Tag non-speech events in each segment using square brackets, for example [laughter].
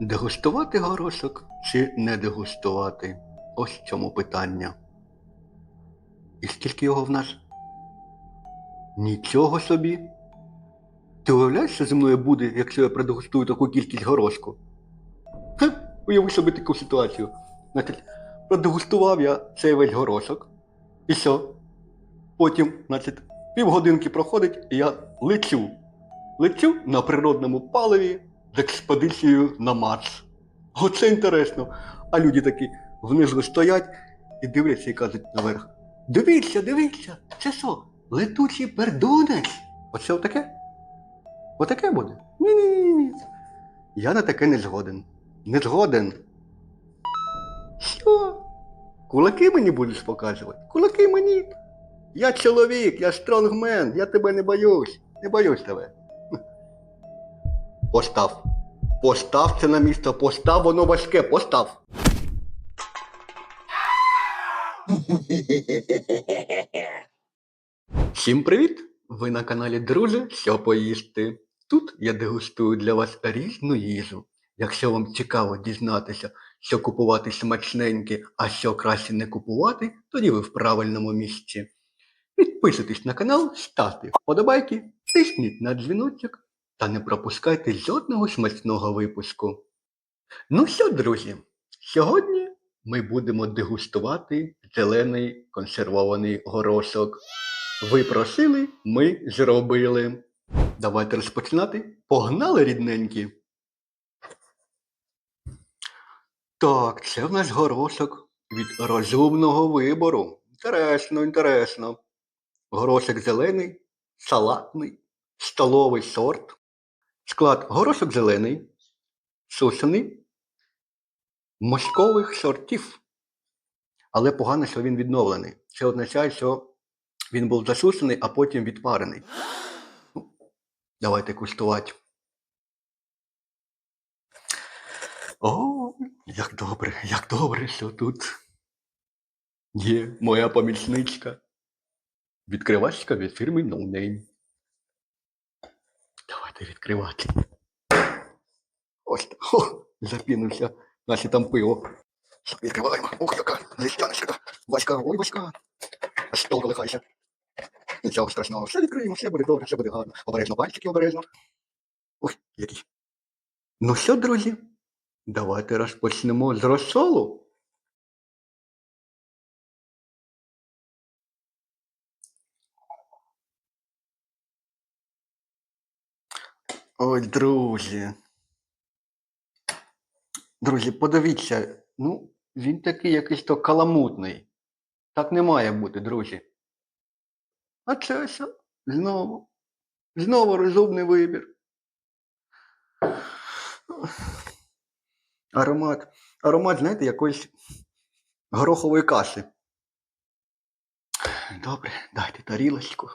Дегустувати горошок чи не дегустувати? Ось в чому питання. І скільки його в нас? Нічого собі. Ти уявляєш, що зі мною буде, якщо я продегустую таку кількість горошку? Ха, уяви собі таку ситуацію. Значить, продегустував я цей весь горошок. І що? Потім, значить, півгодинки проходить, і я лечу. Лечу на природному паливі з експедицією на Марс. Оце інтересно. А люди такі внизу стоять і дивляться і кажуть наверх. Дивіться, дивіться, це що? Летучий пердунець. Оце отаке? Отаке буде? Ні-ні-ні. Я на таке не згоден. Не згоден. Що? Кулаки мені будеш показувати? Кулаки мені. Я чоловік, я стронгмен, я тебе не боюсь. Не боюсь тебе. Постав. Постав це на місце, постав, воно важке, постав. Всім привіт! Ви на каналі Друже, що поїсти. Тут я дегустую для вас різну їжу. Якщо вам цікаво дізнатися, що купувати смачненьке, а що краще не купувати, тоді ви в правильному місці. Підписуйтесь на канал, ставте вподобайки, тисніть на дзвіночок та не пропускайте жодного смачного випуску. Ну що, друзі, сьогодні ми будемо дегустувати зелений консервований горошок. Ви просили, ми зробили. Давайте розпочинати. Погнали, рідненькі. Так, це в нас горошок від розумного вибору. Інтересно, інтересно. Горошок зелений, салатний, столовий сорт. Склад горошок зелений, сушений, морськових сортів. Але погано, що він відновлений. Це означає, що він був засушений, а потім відпарений. Давайте куштувати. О, як добре, як добре, що тут є моя помічничка. Відкривачка від фірми No Name. Давайте відкривати. Ось так. О, запінився. Наші там пиво. Відкриваємо. Ух, яка листяночка. Важка, ой, важка. Стол колихайся. Нічого страшного. Все відкриємо, все буде добре, все буде гарно. Обережно пальчики, обережно. Ой, які. Ну що, друзі, давайте розпочнемо з розсолу. Ой, друзі. Друзі, подивіться, ну, він такий якийсь то каламутний. Так не має бути, друзі. А це що? Знову. Знову розумний вибір. Аромат. Аромат, знаєте, якоїсь горохової каші. Добре, дайте тарілочку.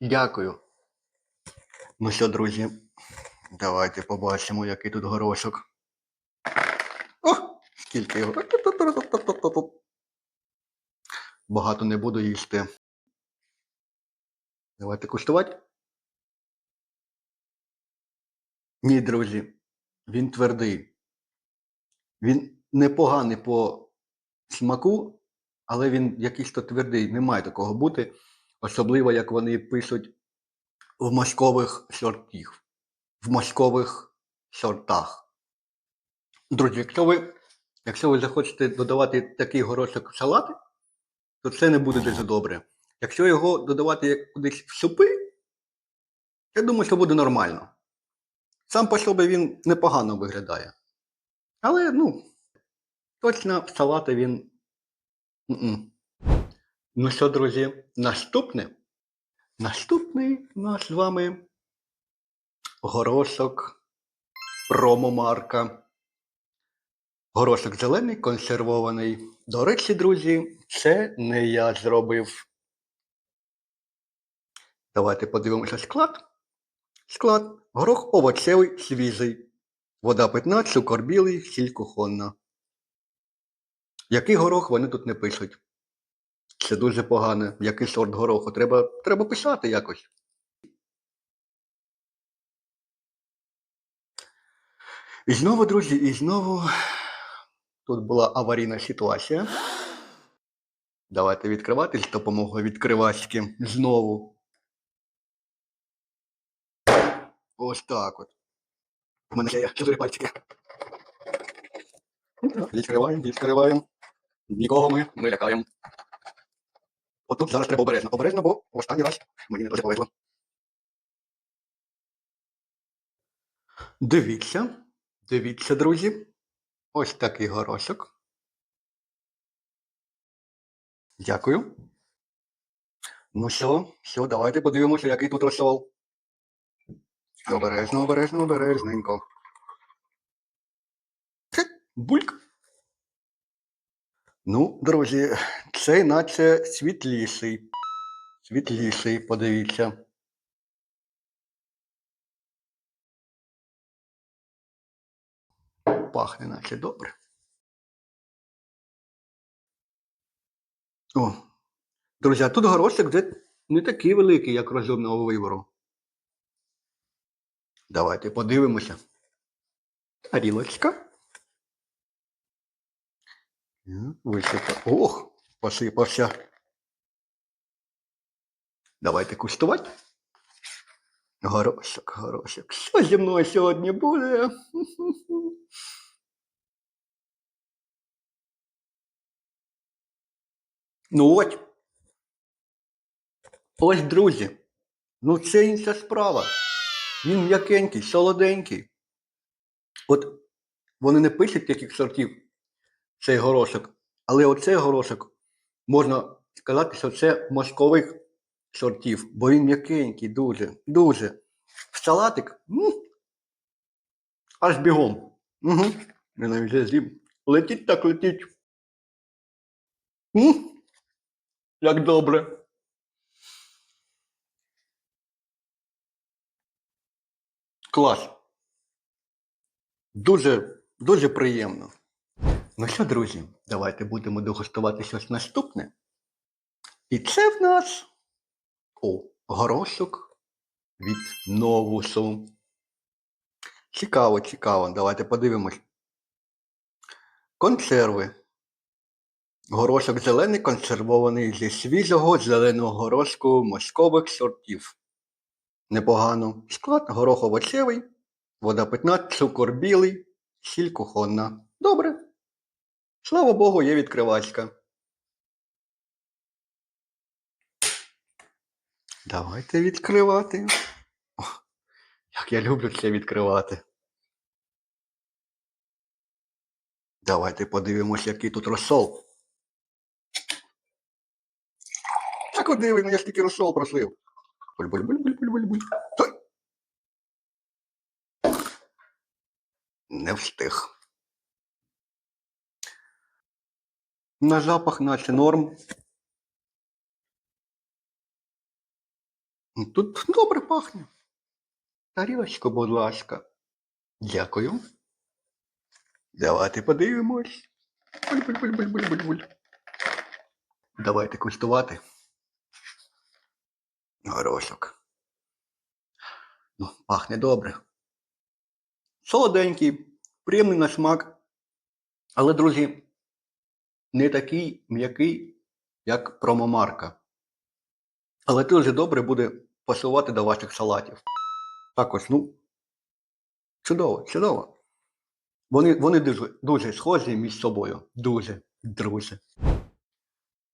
Дякую. Ну що, друзі, давайте побачимо, який тут горошок. О, скільки його. Багато не буду їсти. Давайте куштувати. Ні, друзі, він твердий. Він непоганий по смаку, але він якийсь то твердий. Не має такого бути. Особливо, як вони пишуть в морськових сортів. В морськових сортах. Друзі, якщо ви, якщо ви захочете додавати такий горошок в салати, то це не буде дуже добре. Якщо його додавати кудись в супи, я думаю, що буде нормально. Сам по собі він непогано виглядає. Але, ну, точно в салати він. Ну що, друзі, наступне. Наступний у нас з вами горошок промомарка. Горошок зелений, консервований. До речі, друзі, це не я зробив. Давайте подивимося склад. Склад. Горох овочевий, свіжий. Вода питна, цукор білий, сіль кухонна. Який горох вони тут не пишуть. Це дуже погано. Який сорт гороху. Треба, треба писати якось. І знову, друзі, і знову тут була аварійна ситуація. Давайте відкривати з допомогою відкривачки знову. Ось так от. У мене є чотири пальчики. Відкриваємо, відкриваємо. Нікого ми не лякаємо. От тут зараз треба обережно. Обережно, бо останній раз мені не дуже повезло. Дивіться, дивіться, друзі. Ось такий горошок. Дякую. Ну що, що, давайте подивимося, який тут розсол. Обережно, обережно, обережненько. Бульк. Ну, друзі, цей наче світліший. Світліший, подивіться. Пахне наче добре. О, друзі, а тут горошок вже не такий великий, як розумного вибору. Давайте подивимося. Тарілочка. Е, Ох, посипався. Давайте куштувати. Горошок, горошок. Що зі мною сьогодні буде? [laughs] Ну от. Ось, друзі. Ну це інша справа. Він м'якенький, солоденький. От вони не пишуть, яких сортів цей горошок, але оцей горошок можна сказати, що це москових сортів, бо він м'якенький, дуже, дуже. В салатик м, аж бігом. Угу. Я навіть вже з'їм. Летіть так летіть. М, як добре. Клас. Дуже, дуже приємно. Ну що, друзі, давайте будемо дегустувати щось наступне. І це в нас о, горошок від новусу. Цікаво, цікаво. Давайте подивимось. Консерви. Горошок зелений консервований зі свіжого зеленого горошку москових сортів. Непогано. Склад горох овочевий, вода питна, цукор білий, сіль кухонна. Добре. Слава Богу, є відкривачка. Давайте відкривати. О, як я люблю це відкривати. Давайте подивимось, який тут розсол. Та куди ви? Ну, я ж тільки розсол просив. Буль-буль-буль-буль-буль-буль. Ой. Не встиг. На запах наче норм. Тут добре пахне. Тарілочку, будь ласка. Дякую. Давайте подивимось. Давайте куштувати. Горошок. Ну, пахне добре. Солоденький, приємний на смак. Але, друзі, не такий м'який, як промомарка. Але дуже добре буде пасувати до ваших салатів. Також, ну, чудово, чудово. Вони, вони дуже, дуже схожі між собою. Дуже, друзі.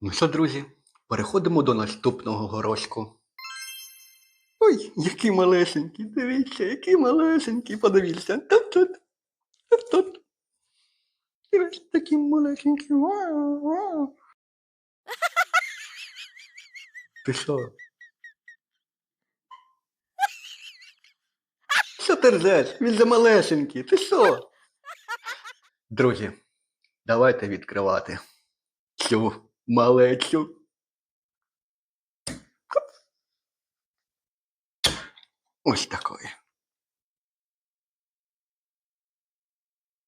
Ну що, друзі, переходимо до наступного горошку. Ой, який малесенький, дивіться, який малесенький, подивіться. Тут-тут, тут-тут. І ось такий малесенький. Вау, вау. Ти що? Що ти ржеш? Він же малесенький. Ти що? Друзі, давайте відкривати цю малечу. Ось такої.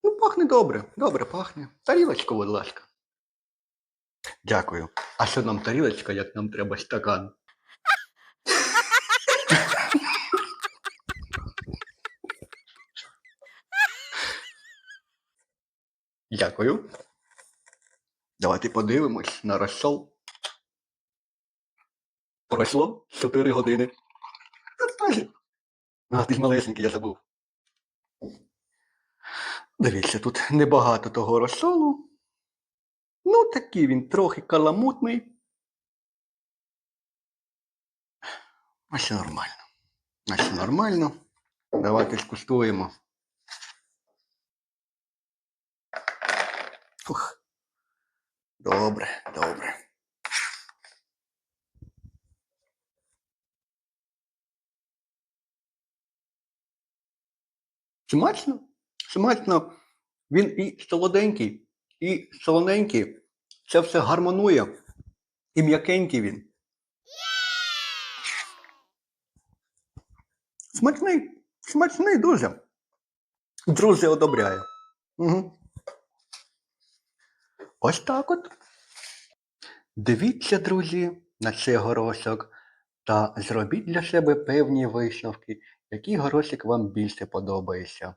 Ну, пахне добре, добре пахне. Тарілочку, будь ласка. Дякую. А що нам тарілочка, як нам треба стакан? Дякую. Давайте подивимось на розсол. Пройшло 4 години. Ти ж малесенький, я забув. Дивіться, тут небагато того розсолу. Ну, такий він трохи каламутний. А все нормально. А все нормально. Давайте скуштуємо. Фух. Добре, добре. Смачно? Смачно. Він і солоденький, і солоненький. Це все гармонує. І м'якенький він. Смачний. Смачний дуже. Друзі одобряє. Угу. Ось так от. Дивіться, друзі, на цей горошок та зробіть для себе певні висновки, який горошок вам більше подобається.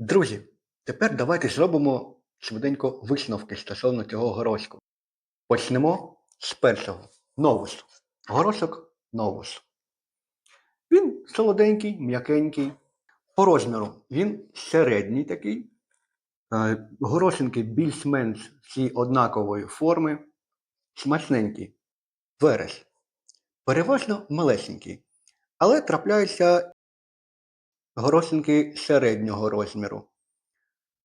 Друзі, тепер давайте зробимо швиденько висновки стосовно цього горошку. Почнемо з першого. Новус. Горошок новус. Він солоденький, м'якенький. По розміру він середній такий. Е, Горошинки більш-менш всі однакової форми. Смачненький. Верес. Переважно малесенький. Але трапляються горошинки середнього розміру.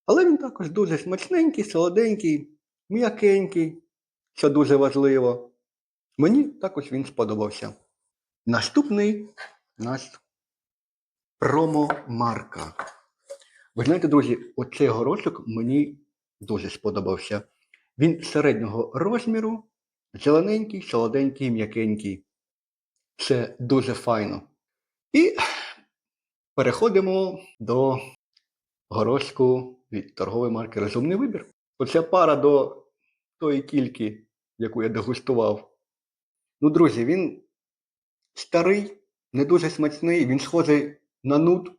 Але він також дуже смачненький, солоденький, м'якенький, що дуже важливо. Мені також він сподобався. Наступний наш промомарка. Ви знаєте, друзі, оцей горошок мені дуже сподобався. Він середнього розміру, зелененький, солоденький, м'якенький. Це дуже файно. І переходимо до горошку від торгової марки Розумний вибір. Оця пара до тої кільки, яку я дегустував. Ну, друзі, він старий, не дуже смачний, він схожий на нут.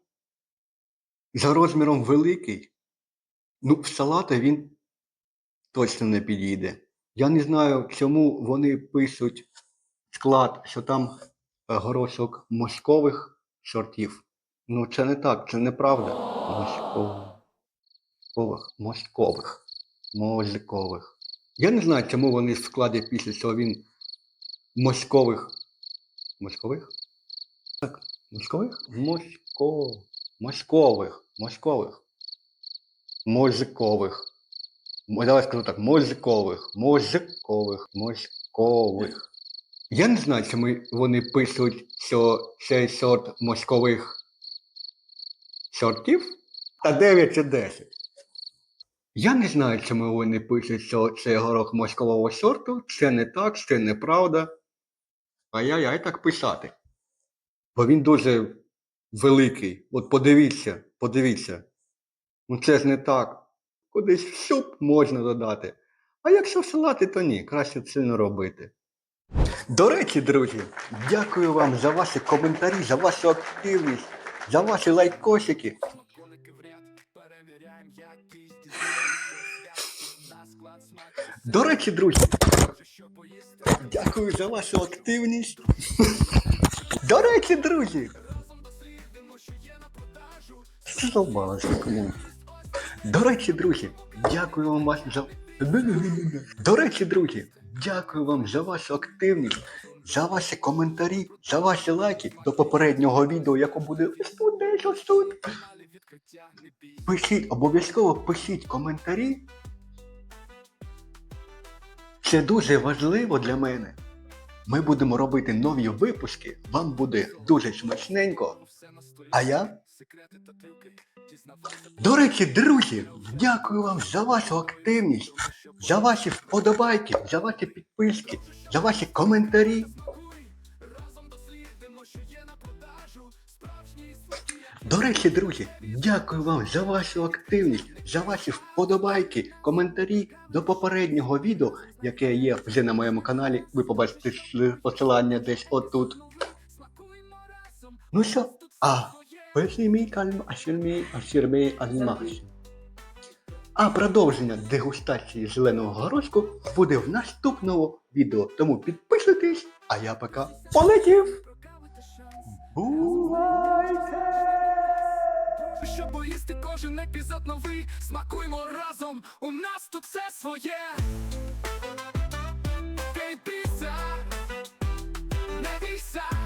За розміром великий. Ну, в салати він точно не підійде. Я не знаю, чому вони пишуть склад, що там е, горошок москових сортів. Ну, це не так, це неправда. Москових. Москових. Мозкових. Я не знаю, чому вони в складі пишуть, що він москових. Москових? Так, москових? Моско... Москових. Москових. Мозкових. Давай скажу так, мозкових. Мозкових. Мозкових. Я не знаю, чому вони пишуть, що цей сорт мозкових сортів та 9 чи 10. Я не знаю, чому вони пишуть, що це горох мозкового сорту. Це не так, це неправда. А я, я так писати. Бо він дуже великий. От подивіться, подивіться. Ну це ж не так. Кудись в суп можна додати. А якщо салати, то ні, краще це не робити. До речі, друзі, дякую вам за ваші коментарі, за вашу активність, за ваші лайкосики. До речі, друзі, дякую за вашу активність. До речі, друзі. Задовбалася кому. До речі, друзі, дякую вам за. До речі, друзі, дякую вам за вашу активність, за ваші коментарі, за ваші лайки до попереднього відео, яке буде ось тут десь ось тут. Пишіть, обов'язково пишіть коментарі. Це дуже важливо для мене. Ми будемо робити нові випуски, вам буде дуже смачненько. А я? До речі, друзі, дякую вам за вашу активність, за ваші вподобайки, за ваші підписки, за ваші коментарі. До речі, друзі, дякую вам за вашу активність, за ваші вподобайки, коментарі до попереднього відео, яке є вже на моєму каналі. Ви побачите посилання десь отут. Ну що, а Вихімій кальм, ашірмій, ашірмій, азімахші. А продовження дегустації зеленого горошку буде в наступному відео. Тому підписуйтесь, а я пока полетів. Бувайте! Щоб поїсти кожен епізод новий, смакуємо разом. У нас тут все своє. Кейпіса, не бійся.